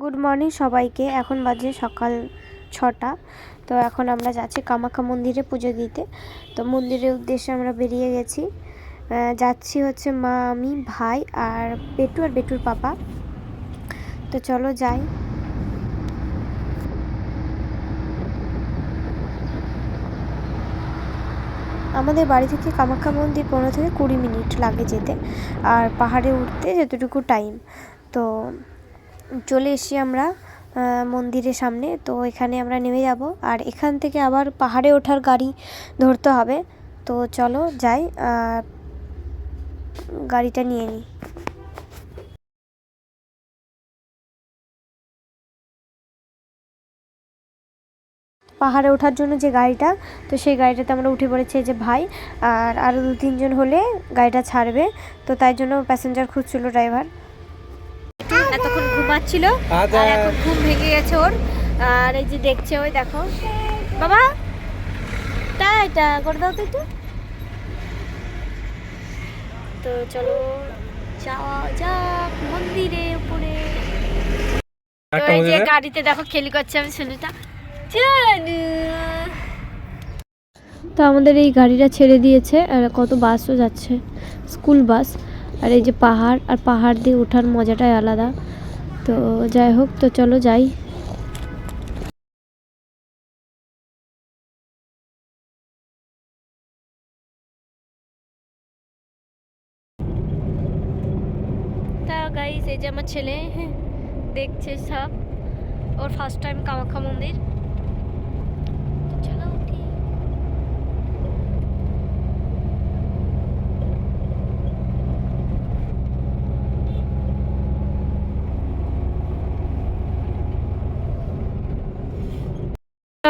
Good morning সবাইকে। এখন বাজে সকাল ছটা। তো এখন আমরা যাচ্ছি কামাখ্যা মন্দিরে পুজো দিতে। তো মন্দিরের উদ্দেশ্যে আমরা বেরিয়ে গেছি। যাচ্ছি হচ্ছে মা, আমি, ভাই আর বেটু আর বেটুর পাপা। তো চলো যাই। আমাদের বাড়ি থেকে কামাখ্যা মন্দির পনেরো থেকে কুড়ি মিনিট লাগে যেতে। আর পাহাড়ে উঠতে যতটুকু টাইম তো চলে এসেছি আমরা মন্দিরের সামনে। তো এখানে আমরা নেমে যাব। আর এখান থেকে আবার পাহাড়ে ওঠার গাড়ি ধরতে হবে। তো চলো যাই গাড়িটা নিয়ে নিই। পাহাড়ে ওঠার জন্য যে গাড়িটা, তো সেই গাড়িটাতে আমরা উঠে পড়েছি যে ভাই, আর আরও দু তিনজন হলে গাড়িটা ছাড়বে। তো তাই জন্য প্যাসেঞ্জার খুঁজছিল ড্রাইভার ঘুমাচ্ছিল। আর এখন ঘুম ভেঙে গেছে ওর। আর এই যে দেখছে ওই দেখো। বাবা! টা এটা করে দাও তো একটু। তো চলো যাওয়া যাক মন্দিরে উপরে। তো এই যে গাড়িতে দেখো খেলি করছে আমি শুনেটা। তো আমাদের এই গাড়িটা ছেড়ে দিয়েছে আর কত বাসও যাচ্ছে। স্কুল বাস আর এই যে পাহাড় আর পাহাড় দিয়ে ওঠার মজাটাই আলাদা। তো যাই হোক, তো চলো যাই। গাইস এই যে আমার ছেলে দেখছে সব। ওর ফার্স্ট টাইম কামাখ্যা মন্দির। চলো উঠি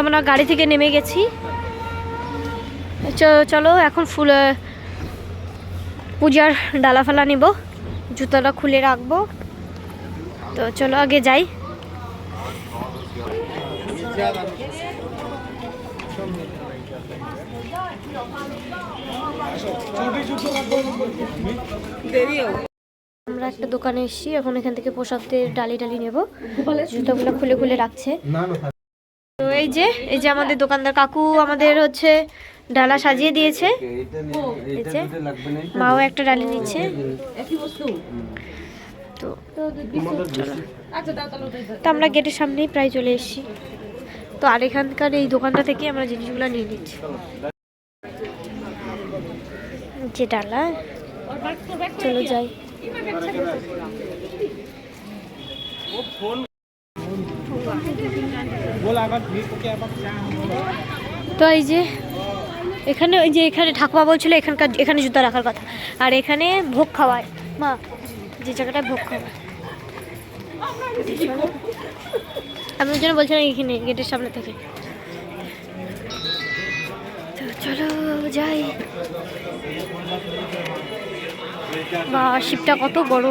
আমরা গাড়ি থেকে নেমে গেছি। চলো এখন ফুল পূজার ডালা ফালা নিব, জুতোটা খুলে রাখব। তো চলো আগে যাই। আমরা একটা দোকানে এসেছি, এখন এখান থেকে প্রসাদের ডালি ডালি নেব। জুতোগুলো খুলে খুলে রাখছে। তো এই যে এই যে আমাদের দোকানদার কাকু আমাদের হচ্ছে ডালা সাজিয়ে দিয়েছে। মাও একটা ডালি নিচ্ছে। তো তো আমরা গেটের সামনেই প্রায় চলে এসেছি। তো আর এখানকার এই দোকানটা থেকে আমরা জিনিসগুলো নিয়ে নিচ্ছি। যে ডালা, চলে যাই। ফোন তো এই যে, এখানে ওই যে এখানে ঠাকুমা বলছিল এখানকার, এখানে জুতো রাখার কথা। আর এখানে ভোগ খাওয়ায়। মা, যে জায়গাটায় ভোগ খাওয়ায়। আমি ওই জন্য বলছিলাম এখানে, গেটের সামনে থেকে। চলো যাই। বা, শিবটা কত বড়।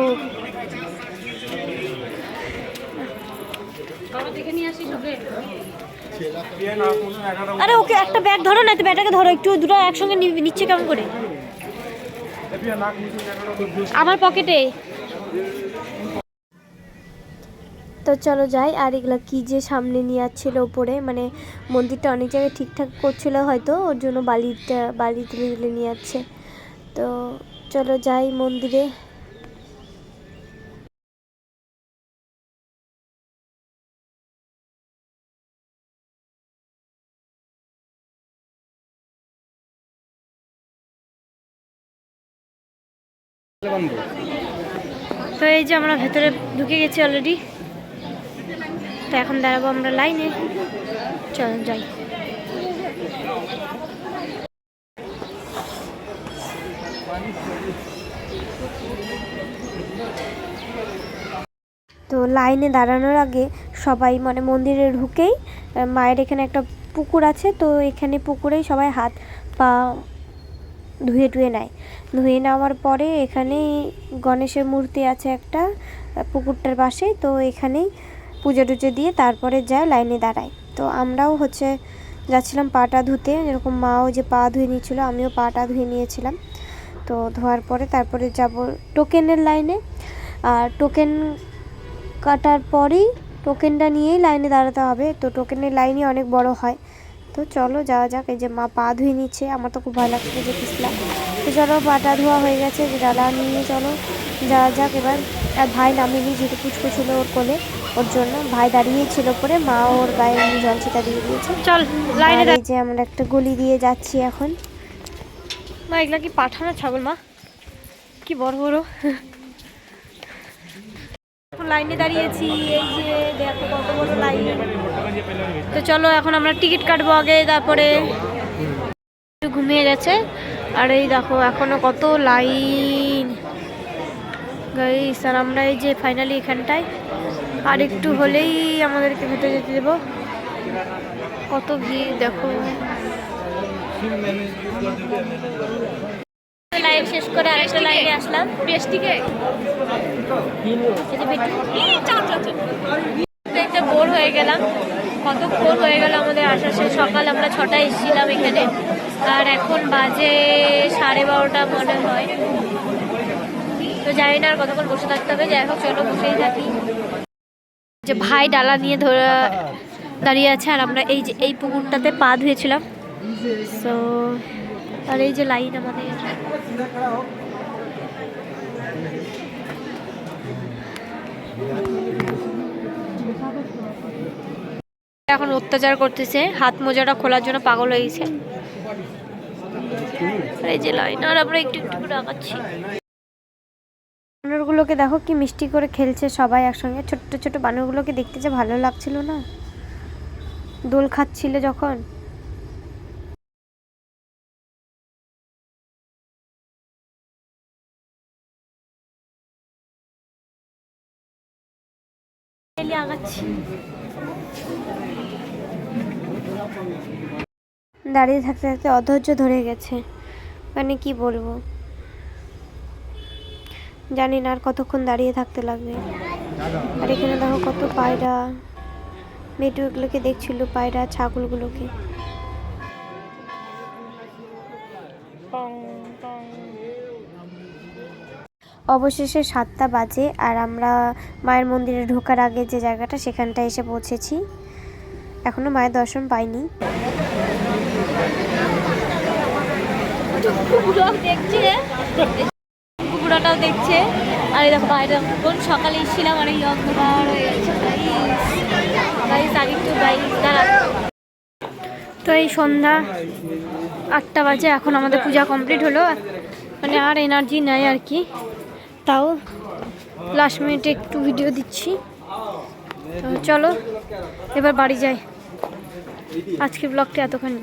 আরে ওকে একটা ব্যাগ ধরো না তো ব্যাগটাকে ধরো, একটু দুটো একসঙ্গে নিচ্ছে কেমন করে? আমার পকেটে। তো চলো যাই, আর এগুলো কী যে সামনে নিয়ে যাচ্ছিল ওপরে মানে মন্দিরটা অনেক জায়গায় ঠিকঠাক করছিল হয়তো, ওর জন্য বালিটা বালি তুলে তুলে নিয়ে যাচ্ছে তো চলো যাই মন্দিরে। তো এই যে আমরা ভেতরে ঢুকে গেছি অলরেডি তো এখন দাঁড়াবো আমরা লাইনে চল, যাই। তো লাইনে দাঁড়ানোর আগে সবাই মানে মন্দিরে ঢুকেই মায়ের এখানে একটা পুকুর আছে, তো এখানে পুকুরেই সবাই হাত পা ধুয়ে টুয়ে নেয়। ধুয়ে নেওয়ার পরে এখানে গণেশের মূর্তি আছে একটা, পুকুরটার পাশে, তো এখানেই পুজো টুজো দিয়ে তারপরে যায় লাইনে দাঁড়ায়। তো আমরাও হচ্ছে যাচ্ছিলাম পাটা ধুতে, যেরকম মাও যে পা ধুয়ে নিয়েছিল, আমিও পাটা ধুয়ে নিয়েছিলাম। তো ধোয়ার পরে তারপরে যাব টোকেনের লাইনে। আর টোকেন কাটার পরেই টোকেনটা নিয়েই লাইনে দাঁড়াতে হবে। তো টোকেনের লাইনই অনেক বড় হয়। তো চলো যাওয়া যাক। এই যে মা পা ধুয়ে নিচ্ছে আমার তো খুব ভালো লাগছে যে পিছলা। তো চলো পাটা ধোয়া হয়ে গেছে যে ডালা নিয়ে চলো। যাওয়া যাক এবার। আর ভাই নামেনি যেহেতু পুচকু ছিল ওর কোলে ওর জন্য ভাই দাঁড়িয়েই ছিল পরে মা ওর গায়ে জল ছিটা দিয়ে দিয়েছে। চল লাইনে এই যে আমরা একটা গলি দিয়ে যাচ্ছি এখন। মা এগুলা কি পাঠানো ছাগল মা? কি বড় বড়। এখন লাইনে দাঁড়িয়েছি এই যে দেখো কত বড় লাইন। তো চলো এখন আমরা টিকিট কাটবো আগে তারপরে একটু ঘুমিয়ে গেছে। আর এই দেখো এখনও কত লাইন। গাইস আর আমরা এই যে ফাইনালি এখানটায় আর একটু হলেই আমাদেরকে ভেতরে যেতে দেবো। কত ভিড় দেখো। লাইন শেষ করে আরেকটা লাইনে আসলাম। বেস্টিকে একটা বোর হয়ে গেলাম। কত ভোর হয়ে গেল আমাদের আসার শেষ? সকাল আমরা ছটায় এসেছিলাম এখানে। আর এখন বাজে সাড়ে বারোটা মনে হয়। তো জানি না আর কতক্ষণ বসে থাকতে হবে। যাই হোক, চলো বসেই থাকি। যে ভাই ডালা নিয়ে ধরে দাঁড়িয়ে আছে, আর আমরা এই যে, এই পুকুরটাতে পা ধুয়েছিলাম। সো আর এই যে লাইন আমাদের। এখন অত্যাচার করতেছে হাত মোজাটা খোলার জন্য পাগল হয়ে গেছে। এই যে লাইন আমরা একটু একটু করে আগাচ্ছি। বানরগুলোকে দেখো কি মিষ্টি করে খেলছে সবাই একসঙ্গে। ছোট্ট ছোট বানরগুলোকে দেখতে যে ভালো লাগছিল না। দোল খাচ্ছিল যখন। আগাচ্ছি। দাঁড়িয়ে থাকতে থাকতে অধৈর্য ধরে গেছে। মানে কি বলব? জানি না আর কতক্ষণ দাঁড়িয়ে থাকতে লাগবে। আর এখানে দেখো কত পায়রা। মেটুগুলোকে দেখছিল, পায়রা, ছাগলগুলোকে। অবশেষে সাতটা বাজে আর আমরা মায়ের মন্দিরে ঢোকার আগে যে জায়গাটা, সেখানটায় এসে পৌঁছেছি। এখনও মায়ের দর্শন পাইনি। কুকুরও দেখছে। আর দেখো বাইরে কোন সকালে এসেছিলাম, আর এই অন্ধকার হয়ে গেছে। গাইস আগে একটু গাইস দাঁড়া। তো এই সন্ধ্যা আটটা বাজে, এখন আমাদের পূজা কমপ্লিট হলো। মানে আর এনার্জি নাই আর কি। তাও লাস্ট মিনিটে একটু ভিডিও দিচ্ছি। চলো, এবার বাড়ি যাই। আজকের ব্লগটা এতখানি।